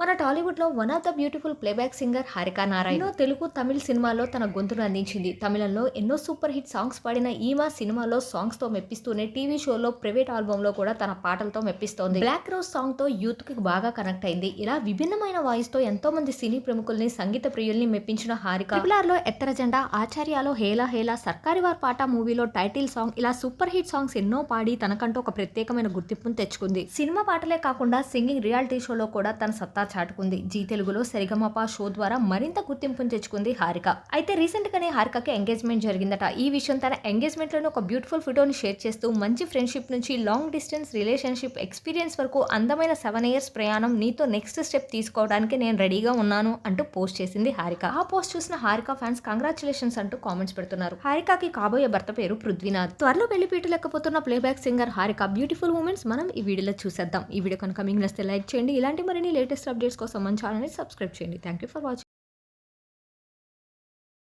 మన టాలీవుడ్లో one of the beautiful playback singer Harika Narayana. Telugu Tamil సినిమాల్లో తన గొంతును అందించింది. తమిళంలో ఎన్నో సూపర్ హిట్ సాంగ్స్ పాడిన ఈమా సినిమాలో సాంగ్స్తో మెప్పిస్తూనే టీవీ షోలో ప్రైవేట్ ఆల్బంలో కూడా తన పాటలతో మెప్పిస్తోంది. బ్లాక్ రోజ్ సాంగ్తో యూత్కి బాగా కనెక్ట్ అయింది. ఇలా విభిన్నమైన వాయిస్తో ఎంతో మంది సినీ ప్రముఖుల్ని సంగీత ప్రియుల్ని మెప్పించిన హారిక. ట్రిపుల్లో ఎత్తర జెండా ఆచార్యాలో హేలా హేలా సర్కారి వార్ పాట మూవీలో టైటిల్ సాంగ్ ఇలా సూపర్ హిట్ సాంగ్స్ ఎన్నో పాడి తనకంటూ ఒక ప్రత్యేకమైన గుర్తింపును తెచ్చుకుంది. సినిమా పాటలే కాకుండా సింగింగ్ రియాలిటీ షోలో కూడా తన సత్తా చాటుకుంది. జీ తెలుగులో సరిగమప షో ద్వారా మరింత గుర్తింపును తెచ్చుకుంది హారిక. అయితే రీసెంట్ గానే హారికకి ఎంగేజ్మెంట్ జరిగిందట. ఈ విషయం తన ఎంగేజ్మెంట్లోని ఒక బ్యూటిఫుల్ ఫోటోని షేర్ చేస్తూ మంచి ఫ్రెండ్షిప్ నుంచి లాంగ్ డిస్టెన్స్ రిలేషన్షిప్ ఎక్స్పీరియన్స్ వరకు అందమైన సెవెన్ ఇయర్స్ ప్రయాణం నీతో నెక్స్ట్ స్టెప్ తీసుకోవడానికి నేను రెడీగా ఉన్నాను అంటూ పోస్ట్ చేసింది హారిక. ఆ పోస్ట్ చూసిన హారిక ఫ్యాన్స్ కంగ్రాచులేషన్స్ అంటూ కామెంట్స్ పెడుతున్నారు. హారికకి కాబోయే భర్త పేరు పృథ్వీనాథ్. త్వరలో వెళ్ళిపీటలేకపోతున్న లేకపోతున్న playback singer Harika beautiful moments మనం ఈ వీడియోలో చూసేద్దాం. ఈ వీడియో కనుక మీకు నచ్చితే లైక్ చేయండి. ఇలాంటి మరిన్ని లేటెస్ట్ అప్డేట్స్ కోసం మన ఛానల్ని సబ్స్క్రైబ్ చేయండి థ్యాంక్ యూ ఫర్ వాచింగ్